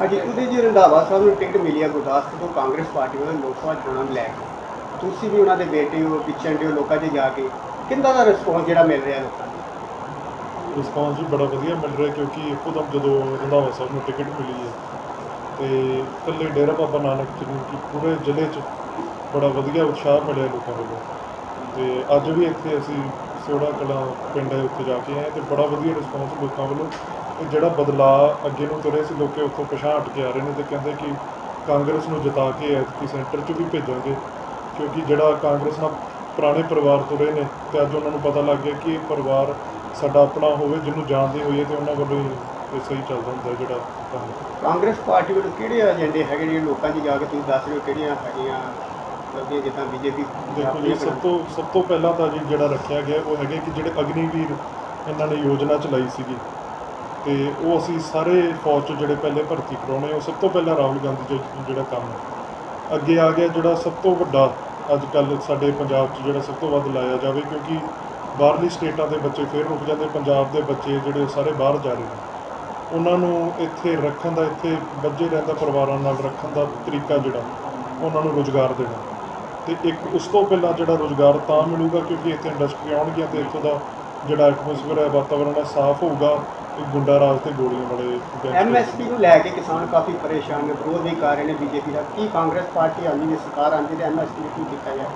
ਲੱਗਦੀ ਜੀ ਰੰਧਾਵਾ ਸਾਹਿਬ ਨੂੰ ਟਿਕਟ ਮਿਲੀ ਹੈ ਗੁਰਦਾਸਪੁਰ ਤੋਂ, ਕਾਂਗਰਸ ਪਾਰਟੀ ਵੱਲੋਂ ਲੋਕ ਸਭਾ ਚੋਣਾਂ ਨੂੰ ਲੈ ਕੇ। ਤੁਸੀਂ ਵੀ ਉਹਨਾਂ ਦੇ ਬੇਟੇ ਹੋ, ਪਿੱਛੇ ਹੋ ਲੋਕਾਂ 'ਚ ਜਾ ਕੇ। ਕਿੰਦਾ ਦਾ ਰਿਸਪੌਂਸ ਜਿਹੜਾ ਮਿਲ ਰਿਹਾ ਲੋਕਾਂ ਨੂੰ? ਰਿਸਪੌਂਸ ਵੀ ਬੜਾ ਵਧੀਆ ਮਿਲ ਰਿਹਾ ਕਿਉਂਕਿ ਇੱਕੋਦਮ ਜਦੋਂ ਰੰਧਾਵਾ ਸਾਹਿਬ ਨੂੰ ਟਿਕਟ ਮਿਲੀ ਹੈ, ਤੇ ਇਕੱਲੇ ਡੇਰਾ ਬਾਬਾ ਨਾਨਕ ਜੀ ਨੂੰ ਕਿ ਪੂਰੇ ਜ਼ਿਲ੍ਹੇ 'ਚ ਬੜਾ ਵਧੀਆ ਉਤਸ਼ਾਹ ਮਿਲਿਆ ਲੋਕਾਂ ਵੱਲੋਂ। ਤੇ ਅੱਜ ਵੀ ਇੱਥੇ ਅਸੀਂ ਸੋੜਾ ਕਲਾਂ ਪਿੰਡ ਹੈ, ਉੱਥੇ ਜਾ ਕੇ ਆਏ ਤੇ ਬੜਾ ਵਧੀਆ ਰਿਸਪੌਂਸ ਲੋਕਾਂ ਵੱਲੋਂ ਜਿਹੜਾ ਬਦਲਾਅ ਅੱਗੇ ਨੂੰ ਤੁਰੇ ਸੀ ਲੋਕੇ ਉੱਥੋਂ ਪਛਾਣ ਹਟ ਕੇ ਆ ਰਹੇ ਨੇ ਤੇ ਕਹਿੰਦੇ ਕਿ ਕਾਂਗਰਸ ਨੂੰ ਜਿਤਾ ਕੇ ਐਤਕੀ ਸੈਂਟਰ 'ਚ ਵੀ ਭੇਜਾਂਗੇ। ਕਿਉਂਕਿ ਜਿਹੜਾ ਕਾਂਗਰਸ ਨਾਲ ਪੁਰਾਣੇ ਪਰਿਵਾਰ ਤੁਰੇ ਨੇ ਤੇ ਅੱਜ ਉਹਨਾਂ ਨੂੰ ਪਤਾ ਲੱਗ ਗਿਆ ਕਿ ਇਹ ਪਰਿਵਾਰ ਸਾਡਾ ਆਪਣਾ ਹੋਵੇ ਜਿਹਨੂੰ ਜਾਣਦੇ ਹੋਈਏ ਤੇ ਉਹਨਾਂ ਵੱਲੋਂ ਹੀ ਇਹ ਸਹੀ ਚੱਲਦਾ ਹੁੰਦਾ ਜਿਹੜਾ ਕੰਮ। ਕਾਂਗਰਸ ਪਾਰਟੀ ਵੱਲੋਂ ਕਿਹੜੇ ਏਜੰਡੇ ਹੈਗੇ ਜਿਹੜੇ ਲੋਕਾਂ 'ਚ ਜਾ ਕੇ ਤੁਸੀਂ ਦੱਸ ਰਹੇ ਹੋ ਕਿਹੜੀਆਂ ਹੈਗੀਆਂ? ਲੱਗਦੀਆਂ ਜਿੱਦਾਂ ਬੀਜੇਪੀ ਦੇਖੋ ਜੀ ਸਭ ਤੋਂ ਸਭ ਤੋਂ ਪਹਿਲਾਂ ਤਾਂ ਜੀ ਜਿਹੜਾ ਰੱਖਿਆ ਗਿਆ ਉਹ ਹੈਗੇ ਕਿ ਜਿਹੜੇ ਅਗਨੀਵੀਰ ਇਹਨਾਂ ਨੇ ਯੋਜਨਾ ਚਲਾਈ ਸੀਗੀ। ਤੇ ਉਹ ਅਸੀਂ ਸਾਰੇ ਫੌਜ 'ਚ ਜਿਹੜੇ ਪਹਿਲੇ ਭਰਤੀ ਕਰਾਉਣੇ, ਉਹ ਸਭ ਤੋਂ ਪਹਿਲਾਂ ਰਾਹੁਲ ਗਾਂਧੀ ਜੀ ਜਿਹੜਾ ਕੰਮ ਹੈ। ਅੱਗੇ ਆ ਗਿਆ ਜਿਹੜਾ ਸਭ ਤੋਂ ਵੱਡਾ ਅੱਜ ਕੱਲ ਸਾਡੇ ਪੰਜਾਬ 'ਚ ਜਿਹੜਾ ਸਭ ਤੋਂ ਵੱਧ ਲਾਇਆ ਜਾਵੇ, ਕਿਉਂਕਿ ਬਾਹਰਲੀ ਸਟੇਟਾਂ ਦੇ ਬੱਚੇ ਫੇਰ ਰੁਕ ਜਾਂਦੇ, ਪੰਜਾਬ ਦੇ ਬੱਚੇ ਜਿਹੜੇ ਸਾਰੇ ਬਾਹਰ ਜਾ ਰਹੇ ਨੇ। ਉਹਨਾਂ ਨੂੰ ਇੱਥੇ ਰੱਖਣ ਦਾ, ਇੱਥੇ ਬੱਝੇ ਰਹਿੰਦਾ ਪਰਿਵਾਰਾਂ ਨਾਲ ਰੱਖਣ ਦਾ ਤਰੀਕਾ ਜਿਹੜਾ, ਉਹਨਾਂ ਨੂੰ ਰੋਜ਼ਗਾਰ ਦੇਣਾ। ਤੇ ਇੱਕ ਉਸ ਤੋਂ ਪਹਿਲਾਂ ਜਿਹੜਾ ਰੋਜ਼ਗਾਰ ਤਾਂ ਮਿਲੂਗਾ, ਕਿਉਂਕਿ ਇੱਥੇ ਇੰਡਸਟਰੀ ਆਉਣਗੀਆਂ ਤੇ ਇੱਥੋਂ ਦਾ ਜਿਹੜਾ ਐਟਮੋਸਫੇਅਰ ਹੈ ਵਾਤਾਵਰਣ ਹੈ, ਸਾਫ਼ ਹੋਊਗਾ। ਗੁੰਡਾ ਰਾਜ ਤੇ ਗੋਲੀਆਂ ਵਾਲੇ ਐਮਐਸਪੀ ਨੂੰ ਲੈ ਕੇ ਕਿਸਾਨ ਕਾਫੀ ਪਰੇਸ਼ਾਨ ਨੇ ਵਿਰੋਧ ਵੀ ਕਰ ਰਹੇ ਨੇ ਬੀਜੇਪੀ ਦਾ। ਕੀ ਕਾਂਗਰਸ ਪਾਰਟੀ ਆਉਂਦੀ ਜੇ ਸਰਕਾਰ ਆਉਂਦੀ ਤੇ ਐਮਐਸਪੀ ਨੂੰ ਕੀ ਕੀਤਾ ਜਾਏ?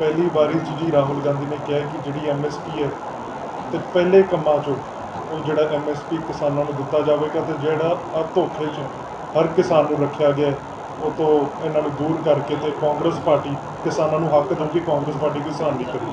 ਪਹਿਲੀ ਵਾਰੀ 'ਚ ਜੀ ਰਾਹੁਲ ਗਾਂਧੀ ਨੇ ਕਿਹਾ ਕਿ ਜਿਹੜੀ ਐਮਐਸਪੀ ਹੈ ਤੇ ਪਹਿਲੇ ਕੰਮਾਂ 'ਚੋਂ ਉਹ ਜਿਹੜਾ ਐਮਐਸਪੀ ਕਿਸਾਨਾਂ ਨੂੰ ਦਿੱਤਾ ਜਾਵੇਗਾ ਤੇ ਜਿਹੜਾ ਆ ਧੋਖੇ 'ਚ ਹਰ ਕਿਸਾਨ ਨੂੰ ਰੱਖਿਆ ਗਿਆ ਉਹ ਤੋਂ ਇਹਨਾਂ ਨੂੰ ਦੂਰ ਕਰਕੇ ਤੇ ਕਾਂਗਰਸ ਪਾਰਟੀ ਕਿਸਾਨਾਂ ਨੂੰ ਹੱਕ ਦਊਗੀ ਕਾਂਗਰਸ ਪਾਰਟੀ ਕਿਸਾਨ ਨਹੀਂ ਕਰੀ